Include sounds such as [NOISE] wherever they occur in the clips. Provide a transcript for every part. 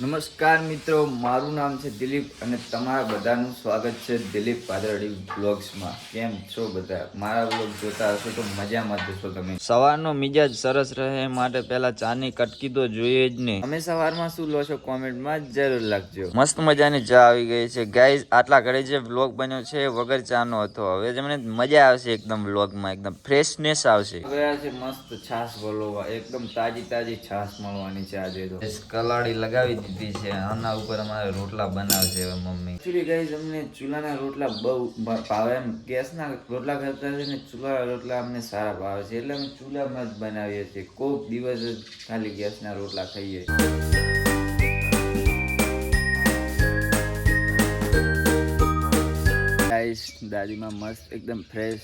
નમસ્કાર મિત્રો મારું નામ છે દિલીપ અને તમારા બધાનું સ્વાગત છે દિલીપ પાદરડી બ્લોગ્સમાં. કેમ છો બધા? મારા બ્લોગ જોતા હશો તો મજામાં જ જશો તમે. સવારનો મિજાજ સરસ રહે માટે પહેલા ચાની કટકી તો જોઈએ જ નહીં અમે સવારમાં શું લો છો કોમેન્ટમાં જરૂર લખજો. મસ્ત મજાની ચા આવી ગઈ છે. ગાઈઝ આટલા ઘરે જે બ્લોગ બન્યો છે વગર ચાનો હતો. હવે તમને મજા આવશે એકદમ બ્લોગમાં એકદમ ફ્રેશનેસ આવશે. ગયા છે મસ્ત છાશ બોલવા. એકદમ તાજી તાજી છાશ મળવાની છે આજે તો. કલાડી લગાવી દીધી છે. આના ઉપર અમારે રોટલા બનાવશે હવે મમ્મી. એકચ્યુઅલી ગાઈઝ અમને ચૂલાના રોટલા બહુ ભાવે એમ. ગેસના રોટલા કરતા છે ને ચૂલાના રોટલા અમને સારા ભાવે છે. એટલે અમે ચૂલામાં જ બનાવીએ છીએ. કોઈક દિવસ જ ખાલી ગેસના રોટલા ખાઈએ. ગાઈસ દાદીમાં મસ્ત એકદમ ફ્રેશ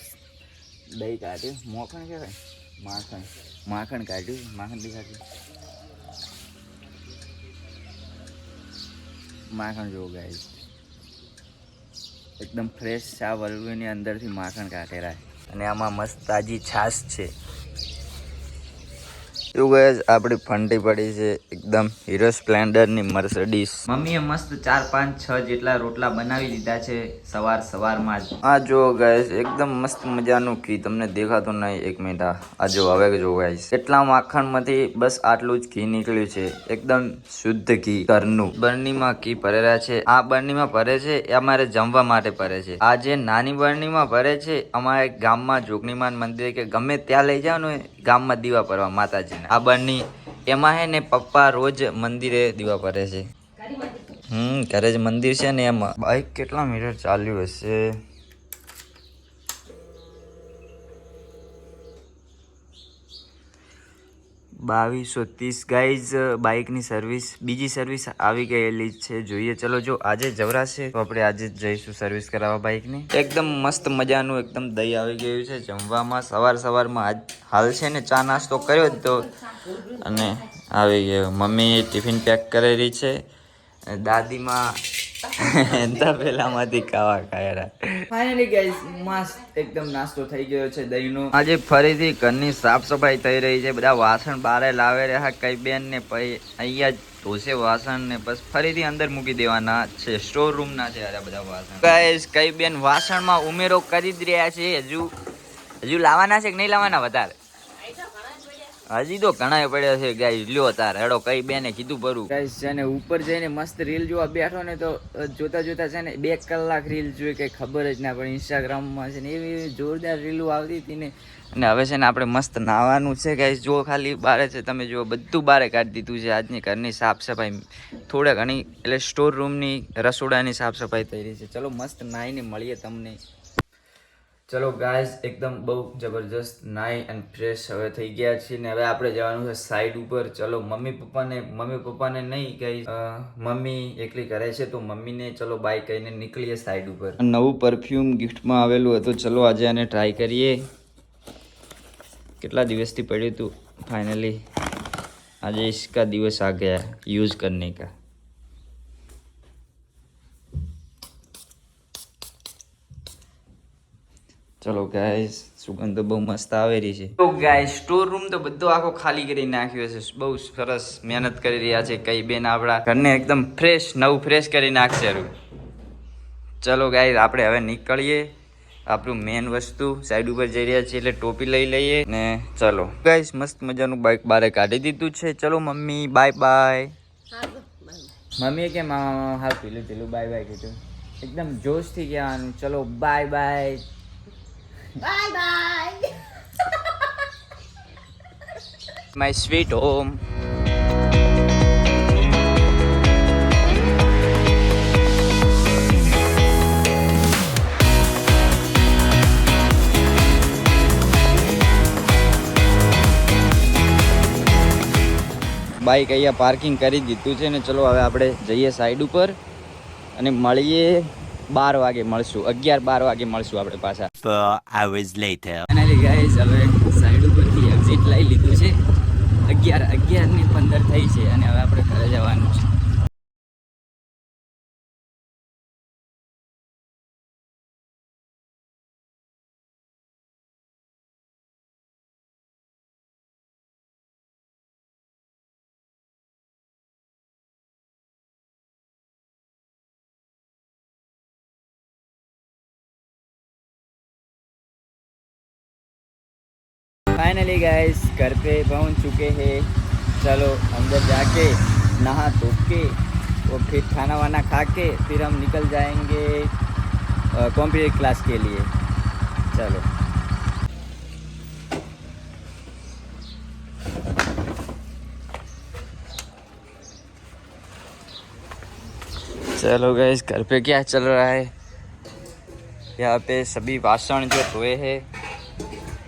દહીં કાઢ્યું. મોખણ કહેવાય? માખણ. માખણ કાઢ્યું. માખણ બી કાઢ્યું. માખણ જોવું ગાઈસ એકદમ ફ્રેશ ચા વલવીની અંદરથી માખણ કાઢેલા અને આમાં મસ્ત તાજી છાશ છે. એવું ગયે આપણી ફંટી પડી છે એકદમ હીરો સ્પ્લેન્ડરની મર્સડીસ મમ્મીએ મસ્ત ચાર પાંચ છ જેટલા રોટલા બનાવી દીધા છે સવાર સવારમાં જ. આ જો ગાઈસ એકદમ મસ્ત મજાનું ઘી તમને દેખાતું નહીં એક મિનિટ આ જો હવે જો ગાઈસ એટલા માખણમાંથી બસ આટલું જ ઘી નીકળ્યું છે એકદમ શુદ્ધ ઘી ઘરનું. બરણીમાં ઘી ભરેલા છે. આ બરણીમાં ભરે છે એ અમારે જમવા માટે ભરે છે. આ જે નાની બરણીમાં ભરે છે અમારે ગામમાં જોગણીમાન મંદિર કે ગમે ત્યાં લઈ ને ગામમાં દીવા ભરવા માતાજીના. આ બરની એમાં હે ને પપ્પા રોજ મંદિરે દીવા પડે છે. હમ, ઘરે જ મંદિર છે ને એમાં. બાઈક કેટલા મીટર ચાલ્યું હશે? બાવીસો ત્રીસ. ગાઈઝ બાઇકની સર્વિસ બીજી સર્વિસ આવી ગયેલી છે. જોઈએ, ચલો, જો આજે જવરાશે, તો આપણે આજે જ જઈશું સર્વિસ કરાવવા બાઇકની. એકદમ મસ્ત મજાનું, એકદમ દહીં આવી ગયું છે જમવામાં. સવાર સવારમાં આજ હાલ છે ને ચા નાસ્તો કર્યો તો. અને આવી ગયો. મમ્મી ટિફિન પેક કરેલી છે. અને [LAUGHS] દાદીમાં તપેલામાંથી ખાવા ખાયરા. ફાઇનલી ગાઈસ મસ્ત એકદમ નાસ્તો થઈ ગયો છે દહીંનો. આજે ફરીથી ઘરની સાફ સફાઈ થઈ રહી છે. બધા વાસણ બારે લાવે રહ્યા. કઈ બેન ને પછી અહીંયા ધોશે વાસણ ને બસ ફરીથી અંદર મૂકી દેવાના છે. સ્ટોર રૂમ ના છે બધા વાસણ. ગાઈસ કઈ બેન વાસણમાં ઉમેરો કરી જ રહ્યા છે. હજુ હજુ લાવવાના છે કે નહીં લાવવાના? વધારે. હજી તો ઘણા પડ્યા છે ગાઈસ લ્યો તાર. હેડો, કઈ બેને કીધું ભરું. ગાઈસ છે ને, ઉપર જઈને મસ્ત રીલ જોવા બેઠો ને તો જોતા જોતા છે ને, બે કલાક રીલ જોઈ કઈ ખબર જ ના પણ ઇન્સ્ટાગ્રામમાં છે ને, એવી એવી જોરદાર રીલો આવતી હતી ને. અને હવે છે ને, આપણે મસ્ત નાવાનું છે ગાઈસ જો ખાલી, બારે છે, તમે જો બધું બારે કાઢી દીધું છે. આજની ઘરની સાફ સફાઈ થોડા ઘણી, એટલે સ્ટોર રૂમની રસોડાની સાફ સફાઈ થઈ રહી છે. ચલો, મસ્ત નાહીને મળીએ તમને. ચલો ગાઈઝ એકદમ બહુ જબરજસ્ત નાઈ અને ફ્રેશ હવે થઈ ગયા છીએ ને હવે આપણે જવાનું છે સાઈડ ઉપર. ચલો, મમ્મી પપ્પાને મમ્મી પપ્પાને નહીં ગઈ મમ્મી એકલી ઘરે છે તો મમ્મીને ચલો બાય કહીને નીકળીએ સાઈડ ઉપર. નવું પરફ્યુમ ગિફ્ટમાં આવેલું હતું. ચલો આજે આને ટ્રાય કરીએ. કેટલા દિવસથી પડ્યું હતું ફાઇનલી આજે ઇસકા દિવસ આ ગયા. યુઝ કરને કા. ચલો ગાઈસ સુગંધ બહુ મસ્ત આવેલી છે. તો ગાઈસ સ્ટોર રૂમ તો બધો આખો ખાલી કરી નાખ્યો છે. બહુ સરસ મહેનત કરી રહ્યા છે કઈ બેન આપણા. ઘરને એકદમ ફ્રેશ નવું ફ્રેશ કરી નાખશે રૂ ચલો ગાઈસ આપણે હવે નીકળીએ. આપણું મેન વસ્તુ સાઈડ ઉપર જઈ રહ્યા છીએ એટલે ટોપી લઈ લઈએ ને ચલો. ગાઈસ મસ્ત મજાનું બાઇક બારે કાઢી દીધું છે. ચલો મમ્મી બાય બાય મમ્મીએ કેમ હા પેલું પેલું બાય બાય કીધું. એકદમ જોશથી કહેવાનું. ચલો bye bye Bye bye. my sweet home. Bike અહીંયા પાર્કિંગ કરી દીધું છે ને ચલો હવે આપણે જઈએ સાઈડ ઉપર અને મળીએ બાર વાગે મળશું અગિયાર બાર વાગે મળશું આપણે પાછા hours later. ફાઇનલી ગાઈસ હવે સાઈડ ઉપરથી એક્ઝિટ લઈ લીધું છે અગિયાર અગિયારની પંદર થઈ છે અને હવે આપણે ઘરે જવાનું फाइनली गाइस घर पे पहुँच चुके हैं। चलो, अंदर जाके नहा धो के और फिर खाना वाना खा के फिर हम निकल जाएँगे कंप्यूटर क्लास के लिए। चलो। चलो गैस घर पे क्या चल रहा है? यहाँ पे सभी वासन जो धोए हैं।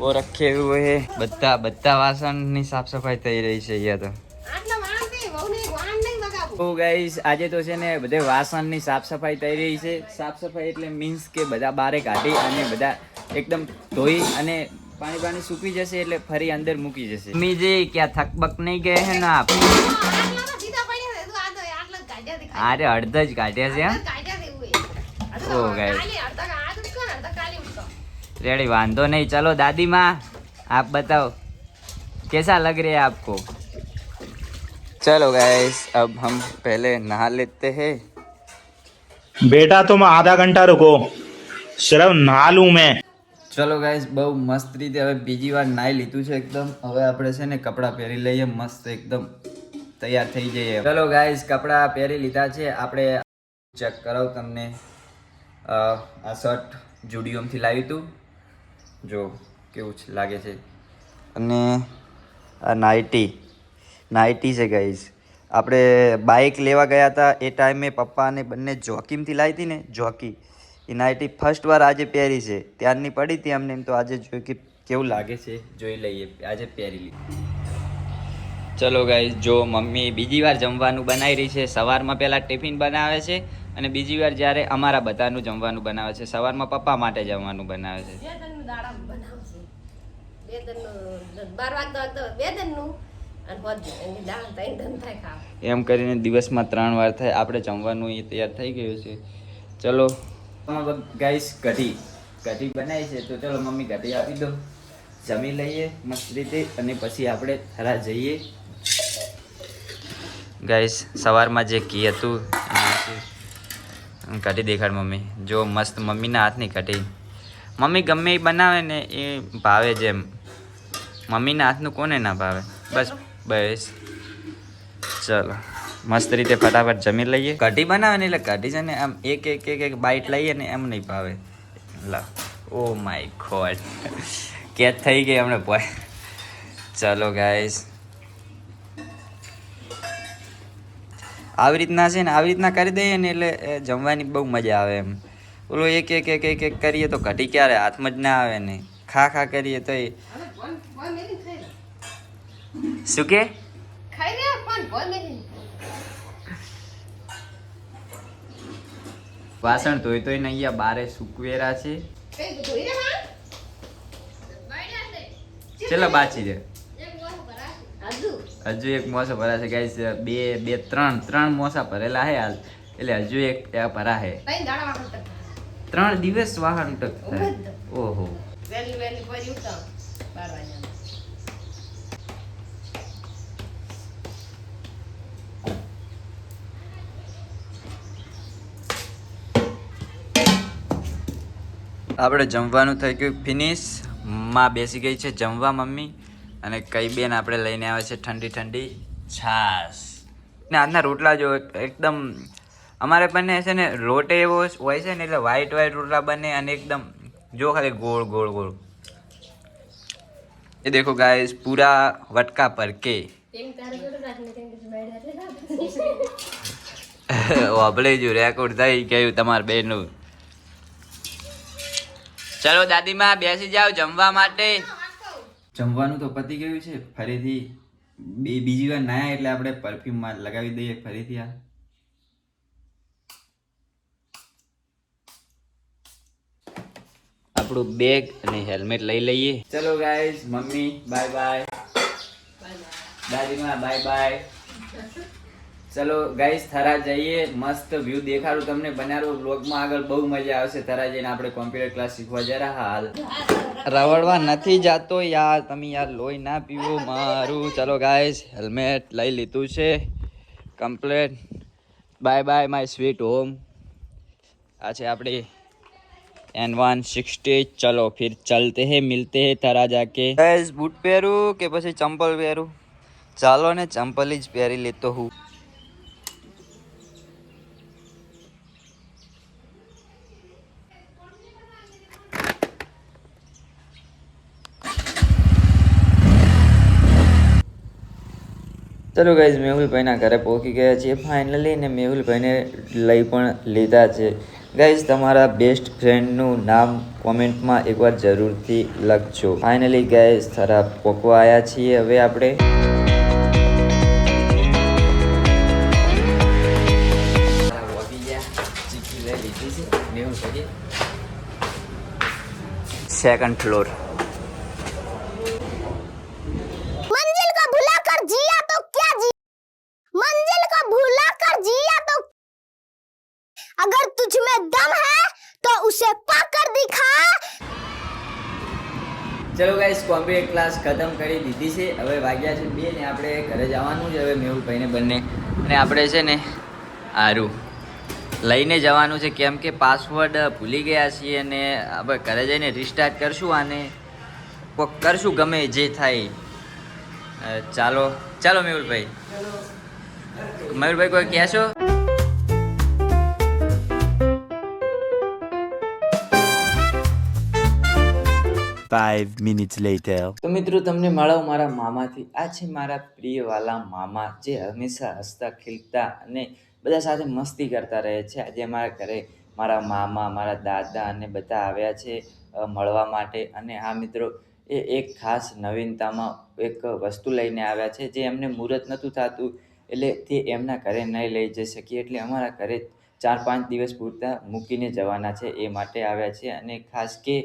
ઓ રખે એવું હે. બધા બધા વાસણની સાફ સફાઈ થઈ રહી છે અહીંયા તો. ઓ ગાઈસ આજે તો છે ને બધે વાસણની સાફ સફાઈ થઈ રહી છે. સાફ સફાઈ એટલે મીન્સ કે બધા બારે કાઢી અને બધા એકદમ ધોઈ અને પાણી પાણી સૂકી જશે એટલે ફરી અંદર મૂકી જશે. મમ્મી જે ક્યાં થકબક નહીં ગયા હે ના આપણે અરે અડધા જ કાઢ્યા છે ઓ ગાઈસ रेडी वांधो नहीं चलो दादी माँ आप बताओ कैसा लग रहा है आपको चलो गैस अब हम पहले नहा लेते हैं बेटा तुम आधा घंटा रुको सिर्फ नहा लूं मैं ચલો ગાઈસ બહુ મસ્ત રીતે હવે બીજી વાર નાઈ લીધું છે એકદમ હવે આપણે છે ને કપડાં પહેરી લઈએ મસ્ત એકદમ તૈયાર થઈ જઈએ ચલો ગાઈસ કપડાં પહેરી લીધા છે આપણે ચેક કરાવ તમને અ, આ શર્ટ જુડિયોમથી લાવ્યું હતું જો કેવું છે, લાગે છે. અને આ નાઇટી નાઇટી છે ગાઈઝ આપણે બાઇક લેવા ગયા હતા એ ટાઈમે પપ્પા અને બંને જોકીમથી લાવી હતી ને, જોકી. એ નાઇટી ફર્સ્ટ વાર આજે પહેરી છે. ત્યારની પડી હતી અમને એમ તો આજે જોયું કે કેવું લાગે છે, જોઈ લઈએ. આજે પહેરી લીધી ચલો ગાઈઝ જો મમ્મી બીજી વાર જમવાનું બનાવી રહી છે, સવારમાં પહેલાં ટિફિન બનાવે છે અને બીજી વાર જ્યારે અમારા બધાનું જમવાનું બનાવે છે સવારમાં પપ્પા માટે જમવાનું બનાવે છે. એમ કરીને દિવસમાં ત્રણ વાર થાય આપણે જમવાનું એ તૈયાર થઈ ગયું છે. ચલો. ગાઈસ કઢી કઢી બનાવી છે તો ચલો મમ્મી કઢી આપી દો. જમી લઈએ મસ્ત રીતે અને પછી આપણે થરા જઈએ. ગાઈસ સવારમાં જે ઘી હતું કઢી દેખાડ મમ્મી. જો મસ્ત મમ્મીના હાથની કઢી. મમ્મી ગમે એ બનાવે ને એ ભાવે જેમ. મમ્મીના હાથનું કોને ના ભાવે? બસ બસ. ચલો. મસ્ત રીતે ફટાફટ જમી લઈએ. કઢી બનાવે ને એટલે કઢી છે ને આમ એક એક એક એક બાઇટ લઈએ ને એમ નહીં ભાવે. લા. ઓ માય ગોડ કેચ થઈ ગઈ હમણાં બોય ચલો ગાઈસ આવી રીતના છે ને આવી રીતના કરી દઈએ ને એટલે જમવાની બહુ મજા આવે એમ. ઓલું એક એક એક એક એક કરીએ તો ઘટી ક્યારે હાથમાં જ ના આવે ને. ખા ખા કરીએ તો શું કે? વાસણ ધોઈ ધોઈને અહીંયા બારે સુકવેરા છે. કઈ તું ધોઈ રે માં બાયડા છે. ચલો બાચી ભરા હજુ એક મોસા ભરા છે ગાઈસ બે બે ત્રણ ત્રણ મોસા ભરેલા હે હાલ. એટલે હજુ એક ભરા હે ત્રણ દિવસ વાહન ટક ઓહો. આપણે જમવાનું થઈ ગયું. ફિનિશમાં બેસી ગઈ છે જમવા મમ્મી. અને કઈ બેન આપણે લઈને આવે છે ઠંડી ઠંડી છાશ ને આજના રોટલા જો એકદમ અમારે બંને છે ને રોટે એવો હોય છે ને એટલે વ્હાઈટ વ્હાઈટ રોટલા બને અને એકદમ જો ખાલી ગોળ ગોળ ગોળ. એ દેખો ગાઈસ પૂરા વટકા પર કે વાપરે [LAUGHS] જો રેકોર્ડ થઈ ગયું તમારા બેનું ચલો દાદીમાં બેસી જાઓ જમવા માટે. જમવાનું તો પતી ગયું છે. ફરીથી બે બીજી વાર નાયા એટલે આપણે પરફ્યુમમાં લગાવી દઈએ ફરીથી આ. આપણું બેગ અને હેલ્મેટ લઈ લઈએ. ચલો ગાઈસ મમ્મી બાય બાય દાદીમાં બાય બાય ચલો ગાઈસ થરા જઈએ મસ્ત વ્યૂ દેખાડું તમને બનારો બ્લોગમાં આગળ બહુ મજા આવશે થરા જઈને આપણે કોમ્પ્યુટર ક્લાસ શીખવા જરા હાલ રવડવા નથી જાતો યાર તમે યાર લોહી ના પીવો મારું ચલો ગાઈસ હેલ્મેટ લઈ લીધું છે complete bye bye my sweet home આ છે આપણી एन वन सिक्सटी चलो फिर चलते हैं मिलते हैं तारा जाके गैस बूट પહેરું કે પછી ચંપલ પહેરું ચાલો ને ચંપલ જ પહેરી લેતો હું ચલો ગાઈઝ મેહુલભાઈના ઘરે પહોંચી ગયા છીએ. ફાઇનલી ને મેહુલભાઈને લઈ પણ લીધા છે. ગાઈઝ તમારા બેસ્ટ ફ્રેન્ડનું નામ કોમેન્ટમાં એકવાર જરૂરથી લખજો. ફાઇનલી ગાઈઝ થરા પોકવા આવ્યા છીએ હવે આપણે. સેકન્ડ ફ્લોર ચલો ગાઈસ કોમ્પ્યુટર ક્લાસ ખતમ કરી દીધી છે. હવે વાગ્યા છે બે ને આપણે ઘરે જવાનું છે. હવે મેહુલભાઈને બંને અને આપણે છે ને આરું લઈને જવાનું છે. કેમ કે પાસવર્ડ ભૂલી ગયા છીએ અને આપણે ઘરે જઈને રિસ્ટાર્ટ કરશું આને કોક કરશું ગમે જે થાય. ચાલો ચાલો મેહુલભાઈ. મયુરભાઈ કોઈ કહેશો? Five minutes later. તો મિત્રો, તમને મળાવ મારા મામાથી. આ છે મારા પ્રિય વાલા મામા, જે હંમેશા હસતા, ખીલતા અને બધા સાથે મસ્તી કરતા રહે છે. આજે મારા ઘરે મારા મામા, મારા દાદા અને બધા આવ્યા છે મળવા માટે. અને હા, મિત્રો, એ એક ખાસ નવીનતામાં એક વસ્તુ લઈને આવ્યા છે, જે એમને મુહૂર્ત નહોતું થતું, એટલે તે એમના ઘરે નહીં લઈ જઈ શકીએ એટલે અમારા ઘરે ચાર પાંચ દિવસ પૂરતા મૂકીને જવાના છે, એ માટે આવ્યા છે. અને ખાસ કે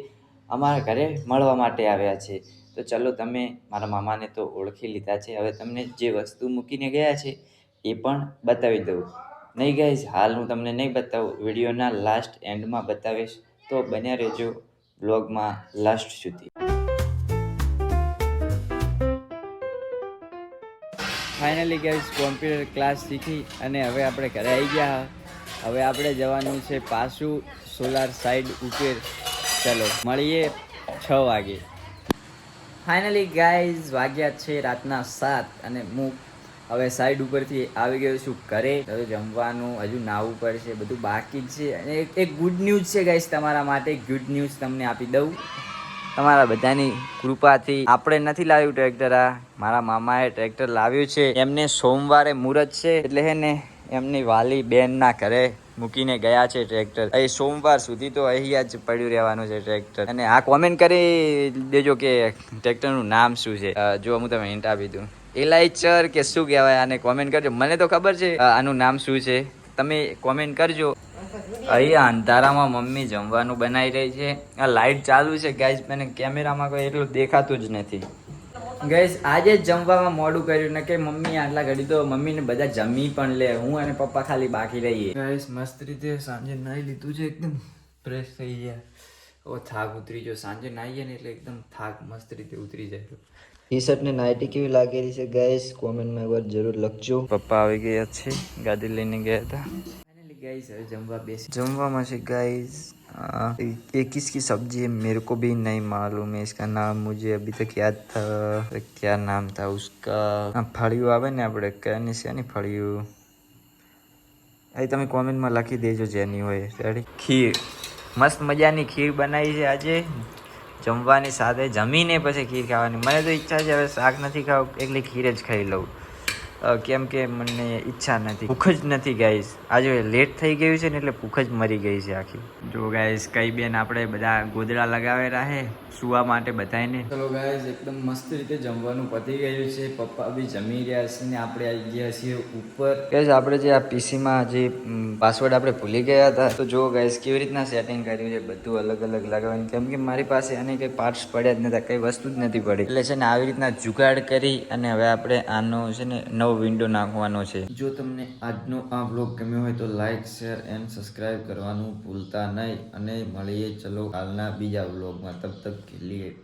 અમારા ઘરે મળવા માટે આવ્યા છે. તો ચલો તમે મારા મામાને તો ઓળખી લીધા છે. હવે તમને જે વસ્તુ મૂકીને ગયા છે એ પણ બતાવી દઉં. નહીં ગાઈઝ હાલ હું તમને નહીં બતાવું. વિડીયોના લાસ્ટ એન્ડમાં બતાવીશ. તો બન્યા રહેજો બ્લોગમાં લાસ્ટ સુધી. ફાઇનલી ગાઈઝ કોમ્પ્યુટર ક્લાસ શીખી અને હવે આપણે ઘરે આવી ગયા. હવે આપણે જવાનું છે પાછું સોલાર સાઈડ ઉપર. ચલો, મળીએ છ વાગે. ફાઇનલી ગાઈઝ વાગ્યા છે રાતના સાત અને હું હવે સાઈડ ઉપરથી આવી ગયો છું ઘરે. હવે જમવાનું હજુ નાવું પડશે, બધું બાકી જ છે. અને એક- ગુડ ન્યૂઝ છે ગાઈઝ તમારા માટે. ગુડ ન્યૂઝ તમને આપી દઉં. તમારા બધાની કૃપાથી આપણે નથી લાવ્યું ટ્રેક્ટર આ. મારા મામાએ ટ્રેક્ટર લાવ્યું છે. એમને સોમવારે મુહૂર્ત છે, એટલે હે ને, એમની વાલી બેનના ઘરે મૂકીને ગયા છે ટ્રેક્ટર. એ સોમવાર સુધી તો અહીંયા જ પડ્યું રહેવાનું છે ટ્રેક્ટર. અને આ કોમેન્ટ કરી દેજો કે ટ્રેક્ટરનું નામ શું છે. જો હું તમે હિન્ટ આપી દઉં. એલાઇચર કે શું કહેવાય આને કોમેન્ટ કરજો. મને તો ખબર છે આનું નામ શું છે. તમે કોમેન્ટ કરજો. અહીંયા અંધારામાં મમ્મી જમવાનું બનાવી રહી છે. આ લાઇટ ચાલુ છે ગાઈઝ મને કેમેરામાં કોઈ એટલું દેખાતું જ નથી. ગાઈઝ આજે જ જમવામાં મોડું કર્યું ને કે મમ્મી આટલા ઘડી તો મમ્મીને બધા જમી પણ લે હું અને પપ્પા ખાલી બાકી રહીએ. ગાઈઝ મસ્ત રીતે સાંજે નાહી લીધું છે એકદમ ફ્રેશ થઈ ગયા. ઓ થાક ઉતરી ગયો. સાંજે નાહીએ ને એટલે એકદમ થાક મસ્ત રીતે ઉતરી જાય. ટી શર્ટ ને નાઇટી કેવી લાગેલી છે ગાઈસ? કોમેન્ટમાં એકવાર જરૂર લખજો. પપ્પા આવી ગયા છે ગાડી લઈને ગયા હતા. ફાઇનલી ગાઈસ હવે જમવા બેસી જમવામાં છે ગાઈસ ये किसकी सब्जी है मेरे को भी नहीं मालूम है इसका नाम मुझे अभी तक याद था क्या नाम था उसका હા, ફળિયું આવે ને આપણે કયાની છે ને ફળિયું એ તમે કોમેન્ટમાં લખી દેજો જેની હોય રેડી ખીર મસ્ત મજાની ખીર બનાવી છે આજે જમવાની સાથે જમીને પછી ખીર ખાવાની મને તો ઈચ્છા છે હવે શાક નથી ખાવ એકલી ખીર જ ખાઈ લઉં અ, કેમ કે મને ઈચ્છા નથી. ભૂખ જ નથી ગાઈસ આજે લેટ થઈ ગયું છે ને એટલે ભૂખ જ મરી ગઈ છે આખી. જો ગાઈસ કઈ બેન આપણે બધા ગોદડા લગાવેલા છે સુવા માટે બધાને ચલો ગાઈસ એકદમ મસ્ત રીતે જમવાનું પતી ગયું છે. પપ્પા બી જમી રહ્યા છે ને આપણે આવી ગયા છીએ ઉપર. ગાઈસ આપણે જે આ પીસીમાં જે પાસવર્ડ આપણે ભૂલી ગયા હતા તો જો ગાઈસ કેવી રીતના સેટિંગ કર્યું છે બધું અલગ અલગ લગાવવાનું. કેમ કે મારી પાસે અને કંઈ પાર્ટ્સ પડ્યા જ નતા કઈ વસ્તુ જ નથી પડી. એટલે છે ને આવી રીતના જુગાડ કરી અને હવે આપણે આનો છે ને નવો વિન્ડો નાખવાનો છે. જો તમને આજનો આ બ્લોગ ગમ્યો હોય તો લાઈક શેર એન્ડ સબસ્ક્રાઇબ કરવાનું ભૂલતા નહીં. અને મળીએ, ચલો, કાલના બીજા બ્લોગમાં તબ તક કે